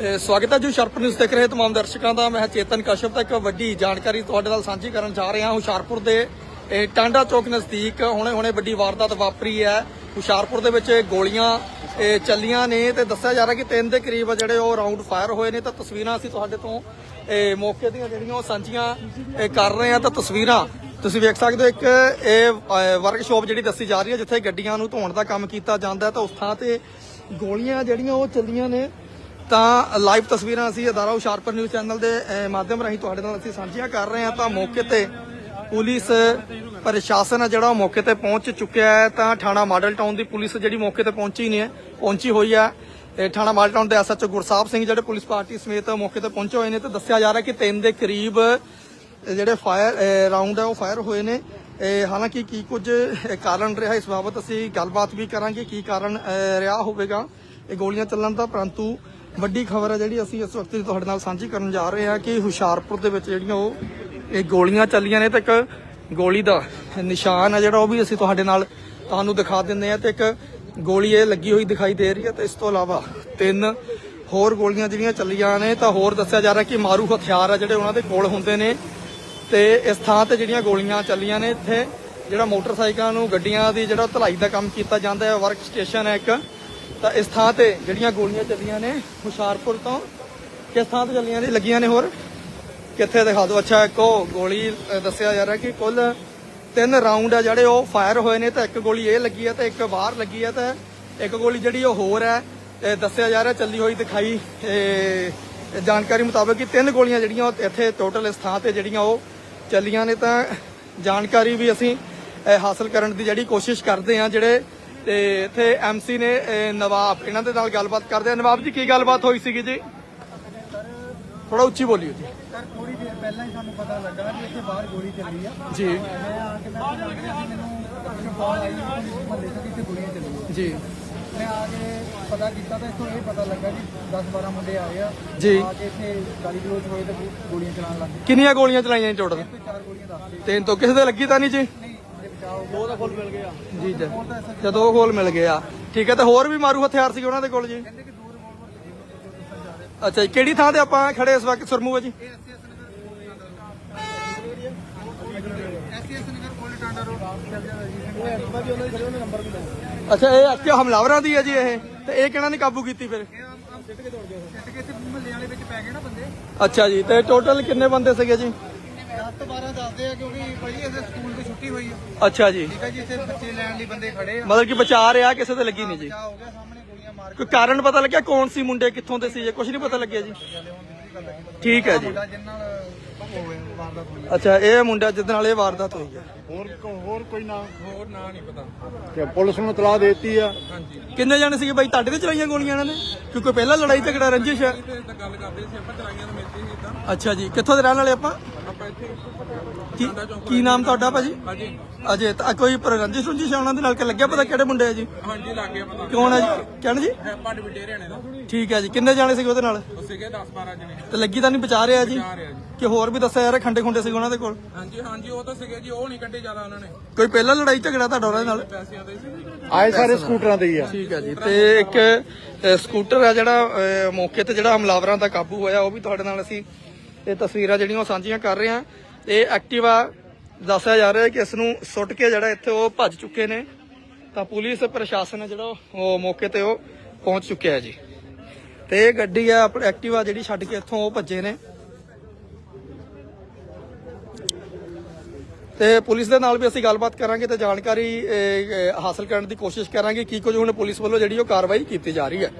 ਸਵਾਗਤ ਹੈ ਜੀ ਹੁਸ਼ਿਆਰਪੁਰ ਨਿਊਜ਼ ਦੇਖ ਰਹੇ ਤਮਾਮ ਦਰਸ਼ਕਾਂ ਦਾ। ਮੈਂ ਚੇਤਨ ਕਸ਼ਪ ਤੱਕ ਵੱਡੀ ਜਾਣਕਾਰੀ ਤੁਹਾਡੇ ਨਾਲ ਸਾਂਝੀ ਕਰਨ ਜਾ ਰਿਹਾ ਹਾਂ। ਹੁਸ਼ਿਆਰਪੁਰ ਦੇ ਟਾਂਡਾ ਚੌਕ ਨਜ਼ਦੀਕ ਹੁਣੇ ਹੁਣੇ ਵੱਡੀ ਵਾਰਦਾਤ ਵਾਪਰੀ ਹੈ। ਹੁਸ਼ਿਆਰਪੁਰ ਦੇ ਵਿੱਚ ਗੋਲੀਆਂ ਚੱਲੀਆਂ ਨੇ ਤੇ ਦੱਸਿਆ ਜਾ ਰਿਹਾ ਕਿ ਤਿੰਨ ਦੇ ਕਰੀਬ ਜਿਹੜੇ ਉਹ ਰਾਉਂਡ ਫਾਇਰ ਹੋਏ ਨੇ। ਤਾਂ ਤਸਵੀਰਾਂ ਅਸੀਂ ਤੁਹਾਡੇ ਤੋਂ ਇਹ ਮੌਕੇ ਦੀਆਂ ਜਿਹੜੀਆਂ ਉਹ ਸਾਂਝੀਆਂ ਕਰ ਰਹੇ ਹਾਂ। ਤਾਂ ਤਸਵੀਰਾਂ, ਤੁਸੀਂ ਵੇਖ ਸਕਦੇ ਹੋ ਇੱਕ ਇਹ ਵਰਕਸ਼ਾਪ ਜਿਹੜੀ ਦੱਸੀ ਜਾ ਰਹੀ ਹੈ, ਜਿੱਥੇ ਗੱਡੀਆਂ ਨੂੰ ਧੋਣ ਦਾ ਕੰਮ ਕੀਤਾ ਜਾਂਦਾ ਤਾਂ ਉਸ ਥਾਂ ਤੇ ਗੋਲੀਆਂ ਜਿਹੜੀਆਂ ਉਹ ਚੱਲੀਆਂ ਨੇ। ਤਾਂ ਲਾਈਵ ਤਸਵੀਰਾਂ ਅਸੀਂ ਅਦਾਰਾ ਹੁਸ਼ਿਆਰਪੁਰ ਨਿਊਜ਼ ਚੈਨਲ ਦੇ ਅਹ, ਮਾਧਿਅਮ ਰਾਹੀਂ ਤੁਹਾਡੇ ਨਾਲ ਅਸੀਂ ਸਾਂਝੀਆਂ ਕਰ ਰਹੇ ਹਾਂ। ਤਾਂ ਮੌਕੇ ਤੇ ਪੁਲਿਸ ਪ੍ਰਸ਼ਾਸਨ ਹੈ ਜਿਹੜਾ ਮੌਕੇ ਤੇ ਪਹੁੰਚ ਚੁੱਕਿਆ ਹੈ। ਤਾਂ ਥਾਣਾ ਮਾਡਲ ਟਾਊਨ ਦੀ ਪੁਲਿਸ ਜਿਹੜੀ ਮੌਕੇ ਤੇ ਪਹੁੰਚੀ ਨਹੀਂ ਹੈ ਪਹੁੰਚੀ ਹੋਈ ਹੈ ਇਹ ਥਾਣਾ ਮਾਡਲ ਟਾਊਨ ਦੇ ਐਸਐਚਓ ਗੁਰਸਾਹਿਬ ਸਿੰਘ ਜਿਹੜੇ ਪੁਲਿਸ ਪਾਰਟੀ ਸਮੇਤ ਮੌਕੇ ਤੇ ਪਹੁੰਚੇ ਹੋਏ ਨੇ ਤੇ ਦੱਸਿਆ ਜਾ ਰਿਹਾ ਕਿ ਤਿੰਨ ਦੇ ਕਰੀਬ ਜਿਹੜੇ ਫਾਇਰ ਰਾਉਂਡ ਹੈ ਉਹ ਫਾਇਰ ਹੋਏ ਨੇ। ਹਾਲਾਂਕਿ ਕੀ ਕੁਝ ਕਾਰਨ ਰਿਹਾ ਇਸ ਬਾਬਤ ਅਸੀਂ ਗੱਲਬਾਤ ਵੀ ਕਰਾਂਗੇ ਕੀ ਕਾਰਨ ਰਿਹਾ ਹੋਵੇਗਾ। ਇਹ ਗੋਲੀਆਂ ਚੱਲਣ ਦਾ ਪਰੰਤੂ ਵੱਡੀ ਖਬਰ ਹੈ ਜਿਹੜੀ ਅਸੀਂ ਇਸ ਵਕਤ ਤੁਹਾਡੇ ਨਾਲ ਸਾਂਝੀ ਕਰਨ ਜਾ ਰਹੇ ਹਾਂ ਕਿ ਹੁਸ਼ਿਆਰਪੁਰ ਦੇ ਵਿੱਚ ਜਿਹੜੀਆਂ ਉਹ, ਇਹ ਗੋਲੀਆਂ ਚੱਲੀਆਂ ਨੇ ਤੇ ਇੱਕ ਗੋਲੀ ਦਾ ਨਿਸ਼ਾਨ ਹੈ ਜਿਹੜਾ ਉਹ ਵੀ ਅਸੀਂ ਤੁਹਾਡੇ ਨਾਲ ਤੁਹਾਨੂੰ ਦਿਖਾ ਦਿੰਦੇ ਹਾਂ ਤੇ ਇੱਕ ਗੋਲੀ ਇਹ ਲੱਗੀ ਹੋਈ ਦਿਖਾਈ ਦੇ ਰਹੀ ਹੈ ਤੇ ਇਸ ਤੋਂ ਇਲਾਵਾ ਤਿੰਨ ਹੋਰ ਗੋਲੀਆਂ ਜਿਹੜੀਆਂ ਚੱਲੀਆਂ ਨੇ ਤਾਂ ਹੋਰ ਦੱਸਿਆ ਜਾ ਰਿਹਾ ਕਿ ਮਾਰੂ ਹਥਿਆਰ ਆ ਜਿਹੜੇ ਉਹਨਾਂ ਦੇ ਕੋਲ ਹੁੰਦੇ ਨੇ ਤੇ ਇਸ ਥਾਂ ਤੇ ਜਿਹੜੀਆਂ ਗੋਲੀਆਂ ਚੱਲੀਆਂ ਨੇ ਇੱਥੇ ਜਿਹੜਾ ਮੋਟਰਸਾਈਕਲਾਂ ਨੂੰ, ਗੱਡੀਆਂ ਦੀ ਜਿਹੜਾ ਧਲਾਈ ਦਾ ਕੰਮ ਕੀਤਾ ਜਾਂਦਾ ਹੈ ਵਰਕ ਸਟੇਸ਼ਨ ਹੈ ਇੱਕ। ਤਾਂ ਇਸ ਥਾਂ ਤੇ ਜਿਹੜੀਆਂ ਗੋਲੀਆਂ ਚੱਲੀਆਂ ਨੇ ਹੁਸ਼ਿਆਰਪੁਰ ਤੋਂ, ਕਿਸ ਥਾਂ ਤੇ ਚੱਲੀਆਂ ਨੇ, ਲੱਗੀਆਂ ਨੇ ਹੋਰ? ਕਿੱਥੇ ਦਿਖਾ ਦਿਓ। ਅੱਛਾ, ਇੱਕ ਉਹ ਗੋਲੀ ਦੱਸਿਆ ਜਾ ਰਿਹਾ ਕਿ ਕੁੱਲ ਤਿੰਨ ਰਾਉਂਡ ਆ ਜਿਹੜੇ ਉਹ ਫਾਇਰ ਹੋਏ ਨੇ, ਤਾਂ ਇੱਕ ਗੋਲੀ ਇਹ ਲੱਗੀ ਹੈ ਤੇ ਇੱਕ ਬਾਹਰ ਲੱਗੀ ਹੈ ਤੇ ਇੱਕ ਗੋਲੀ ਜਿਹੜੀ ਉਹ ਹੋਰ ਹੈ ਇਹ ਦੱਸਿਆ ਜਾ ਰਿਹਾ, ਚੱਲੀ ਹੋਈ ਦਿਖਾਈ ਜਾਣਕਾਰੀ ਮੁਤਾਬਕ ਕਿ ਤਿੰਨ ਗੋਲੀਆਂ ਜਿਹੜੀਆਂ ਉਹ ਇੱਥੇ ਟੋਟਲ ਇਸ ਥਾਂ ਤੇ ਜਿਹੜੀਆਂ ਉਹ ਚੱਲੀਆਂ ਨੇ, ਤਾਂ ਜਾਣਕਾਰੀ ਵੀ ਅਸੀਂ ਹਾਸਲ ਕਰਨ ਦੀ ਜਿਹੜੀ ਕੋਸ਼ਿਸ਼ ਕਰਦੇ ਹਾਂ, ਜਿਹੜੇ ਤੇ ਇੱਥੇ ਐਮਸੀ ਨੇ ਨਵਾਬ ਇਹਨਾਂ ਦੇ ਨਾਲ ਗੱਲਬਾਤ ਕਰਦੇ ਆ। ਨਵਾਬ ਜੀ ਕੀ ਗੱਲਬਾਤ ਹੋਈ ਸੀਗੀ ਜੀ? ਥੋੜਾ ਉੱਚੀ ਬੋਲਿਓ ਜੀ। ਸਰ ਥੋੜੀ ਦੇਰ ਪਹਿਲਾਂ ਹੀ ਸਾਨੂੰ ਪਤਾ ਲੱਗਾ ਕਿ ਇੱਥੇ ਬਾਹਰ ਗੋਲੀ ਚੱਲੀ ਆ। ਜੀ। ਮੈਂ ਆ ਕੇ ਮੈਂ ਲੱਗ ਰਿਹਾ ਸੀ ਮੈਨੂੰ ਮੈਨੂੰ ਕਾਲ ਆਈ ਕਿ ਮਹੱਲੇ ਤੋਂ ਕਿਤੇ ਗੋਲੀਆਂ ਚੱਲੀਆਂ। ਜੀ। ਮੈਂ ਆ ਕੇ ਪਤਾ ਕੀਤਾ ਤਾਂ ਇੱਥੋਂ ਇਹ ਪਤਾ ਲੱਗਾ ਕਿ 10 12 ਮੁੰਡੇ ਆਏ ਆ। ਜੀ। ਆ ਕੇ ਇੱਥੇ ਗਾਲੀ ਗਲੋਚ ਹੋਏ ਤੇ ਗੋਲੀਆਂ ਚਲਾਉਣ ਲੱਗ ਕਿੰਨੀਆਂ ਗੋਲੀਆਂ ਚਲਾਈਆਂ ਟੋਟਲ ਤਿੰਨ ਤੋਂ ਕਿਸੇ ਦੇ ਲੱਗੀ ਤਾਂ ਨਹੀਂ ਜੀ? ਦੋ ਦਾ ਫੁੱਲ ਮਿਲ ਜੀ ਜੀ। ਤਾਂ ਮਿਲ ਗਿਆ ਠੀਕ ਹੈ ਤੇ ਹੋਰ ਵੀ ਮਾਰੂ ਹਥਿਆਰ ਸੀ ਉਹਨਾਂ ਦੇ ਕੋਲ ਜੀ? ਜੋ ਜਾ ਅੱਛਾ ਜੀ ਕਿਹੜੀ ਥਾਂ ਤੇ ਆਪਾਂ ਖੜੇ ਇਸ ਵਕਤ ਸਰਮੂ ਹੈ ਜੀ ਜੀ ਅੱਛਾ ਇਹ ਐਕਟਿਵ ਹਮਲਾਵਰਾਂ ਦੀ ਹੈ ਜੀ ਇਹ। ਤੇ ਇਹ ਕਿਹਨਾਂ ਨੇ ਕਾਬੂ ਕੀਤੀ ਫਿਰ? ਇਹ ਆਮ ਆਮ ਸਿੱਟ ਕੇ ਦੌੜ ਗਏ ਸਿੱਟ ਕੇ ਇੱਥੇ ਮਹੱਲੇ ਵਾਲੇ ਵਿੱਚ ਪੈ ਗਏ ਨਾ ਬੰਦੇ। ਅੱਛਾ ਜੀ ਤੇ ਟੋਟਲ ਕਿੰਨੇ ਬੰਦੇ ਸੀਗੇ ਜੀ? 10 ਤੋਂ 12 ਦੱਸਦੇ ਆ ਕਿਉਂਕਿ ਭਾਈ ਇਹਦੇ ਸਕੂਲ ਛੁੱਟੀ ਹੋਈ ਆ। ਅੱਛਾ ਜੀ। ਠੀਕ ਹੈ ਜੀ ਇੱਥੇ ਬੱਚੇ ਲੈਣ ਲਈ ਬੰਦੇ ਖੜੇ ਆ। ਮਤਲਬ ਕਿ ਬਚਾ ਰਿਹਾ ਕਿਸੇ ਤੇ ਲੱਗੀ ਨਹੀਂ ਜੀ। ਬਚਾਅ ਹੋ ਗਿਆ ਸਾਹਮਣੇ ਗੋਲੀਆਂ ਮਾਰ ਕੋਈ ਕਾਰਨ ਪਤਾ ਲੱਗਿਆ? ਕੌਣ ਸੀ ਮੁੰਡੇ ਕਿੱਥੋਂ ਦੇ ਸੀ ਜੇ? ਕੁਝ ਨਹੀਂ ਪਤਾ ਲੱਗਿਆ ਜੀ। ਕੇ ਜਾਂਦੇ ਹੁਣ ਦੂਸਰੀ ਗੱਲ ਲੱਗੀ ਪਤਾ ਠੀਕ ਹੈ ਜੀ। ਮੁੰਡਾ ਜਿੰਨ ਨਾਲ ਹੋਵੇ ਵਾਰਦਾਤ ਹੋਈ ਅੱਛਾ ਇਹ ਮੁੰਡਾ ਜਿੱਦ ਨਾਲ ਇਹ ਵਾਰਦਾਤ ਹੋਈ ਹੈ ਹੋਰ ਹੋਰ ਕੋਈ ਨਾ? ਹੋਰ ਨਾ ਨਹੀਂ ਪਤਾ। ਤੇ ਪੁਲਿਸ ਨੂੰ ਤਲਾਹ ਦੇਤੀ ਆ। ਕਿੰਨੇ ਜਾਣੇ ਸੀਗੇ ਬਾਈ? ਤੁਹਾਡੇ ਤੇ ਚਲਾਈਆਂ ਗੋਲੀਆਂ ਇਹਨਾਂ ਨੇ? ਕਿਉਂਕਿ ਪਹਿਲਾਂ ਲੜਾਈ ਝਗੜਾ ਰੰਜਿਸ਼ ਹੈ ਤਾਂ ਗੱਲ ਕਰਦੇ ਸੀ ਆਪਾਂ ਚਲਾਈਆਂ ਤਾਂ ਮਿਲਦੀ ਸੀ ਇਦਾਂ। ਅੱਛਾ ਜੀ ਕਿੱਥੋਂ ਦੇ ਰਹਿਣ ਵਾਲੇ ਆਪਾਂ? ਕੀ ਕੀ ਨਾਮ ਤੁਹਾਡਾ ਭਾਜੀ? ਹਾਂਜੀ ਅਜੇ ਤਾਂ ਕੋਈ ਰੰਜਿਸ਼ ਰੁੰਜਿਸ਼ ਹੈ ਉਹਨਾਂ ਦੇ ਨਾਲ ਕਿ ਲੱਗਿਆ ਪਤਾ ਕਿਹੜੇ ਮੁੰਡੇ ਆ ਜੀ? ਹਾਂਜੀ ਲੱਗ ਗਿਆ ਪਤਾ। ਕੌਣ ਹੈ ਜੀ? ਕਹਿਣ ਜੀ? ਪੱਡ ਵਿਟੇ ਹਰਿਆਣੇ ਦਾ ਠੀਕ ਹੈ ਜੀ। ਕਿੰਨੇ ਜਾਣੇ ਸੀਗੇ ਉਹਦੇ ਨਾਲ? ਉਹ ਸੀਗੇ 10 12 ਜਣੇ। ਤੇ ਲੱਗੀ ਤਾਂ ਨਹੀਂ ਬਚਾ ਰਿਹਾ ਜੀ? ਆ ਕਿ ਹੋਰ ਵੀ ਦੱਸਿਆ ਯਾਰ ਖੰਡੇ ਖੁੰਡੇ ਸੀਗੇ ਉਹਨਾਂ ਦੇ ਕੋਲ? ਹਾਂਜੀ ਹਾਂਜੀ ਉਹ ਤਾਂ ਸੀਗੇ ਜੀ ਉਹ ਨਹੀਂ ਕੱਢੇ ਜ਼ਿਆਦਾ ਉਹਨਾਂ ਨੇ। ਕੋਈ ਪਹਿਲਾਂ ਲੜਾਈ ਝਗੜਾ ਤੁਹਾਡਾ ਉਹਨਾਂ ਦੇ ਨਾਲ? ਪੈਸਿਆਂ ਦੇ ਸੀ ਆਏ ਸਾਰੇ ਸਕੂਟਰਾਂ ਤੇ ਹੀ ਆ। ਠੀਕ ਹੈ ਜੀ। ਤੇ ਇੱਕ ਸਕੂਟਰ ਹੈ ਜਿਹੜਾ ਮੌਕੇ ਤੇ ਜਿਹੜਾ ਹਮਲਾਵਰਾਂ ਦਾ ਕਾਬੂ ਹੋਇਆ ਉਹ ਵੀ ਤੁਹਾਡੇ ਨਾਲ ਅਸੀਂ ਇਹ ਤਸਵੀਰਾਂ ਜਿਹੜੀਆਂ ਉਹ ਸਾਂਝੀਆਂ ਕਰ ਰਹੇ ਹਾਂ। ਇਹ ਐਕਟਿਵਾ ਦੱਸਿਆ ਜਾ ਰਿਹਾ ਹੈ ਕਿ ਇਸ ਨੂੰ ਸੁੱਟ ਕੇ ਜਿਹੜਾ ਇੱਥੇ ਉਹ ਭੱਜ ਚੁੱਕੇ ਨੇ। ਤਾਂ ਪੁਲਿਸ ਪ੍ਰਸ਼ਾਸਨ ਜਿਹੜਾ ਉਹ ਮੌਕੇ ਤੇ ਉਹ ਪਹੁੰਚ ਚੁੱਕਿਆ ਹੈ ਜੀ। ਤੇ ਇਹ ਗੱਡੀ ਆ ਐਕਟਿਵਾ ਜਿਹੜੀ ਛੱਡ ਕੇ ਇੱਥੋਂ ਉਹ ਭੱਜੇ ਨੇ। ਤੇ ਪੁਲਿਸ ਦੇ ਨਾਲ ਵੀ ਅਸੀਂ ਗੱਲਬਾਤ ਕਰਾਂਗੇ ਤੇ ਜਾਣਕਾਰੀ ਹਾਸਲ ਕਰਨ ਦੀ ਕੋਸ਼ਿਸ਼ ਕਰਾਂਗੇ ਕੀ ਕੁਝ ਹੁਣ ਪੁਲਿਸ ਵੱਲੋਂ ਜਿਹੜੀ ਉਹ ਕਾਰਵਾਈ ਕੀਤੀ ਜਾ ਰਹੀ ਹੈ।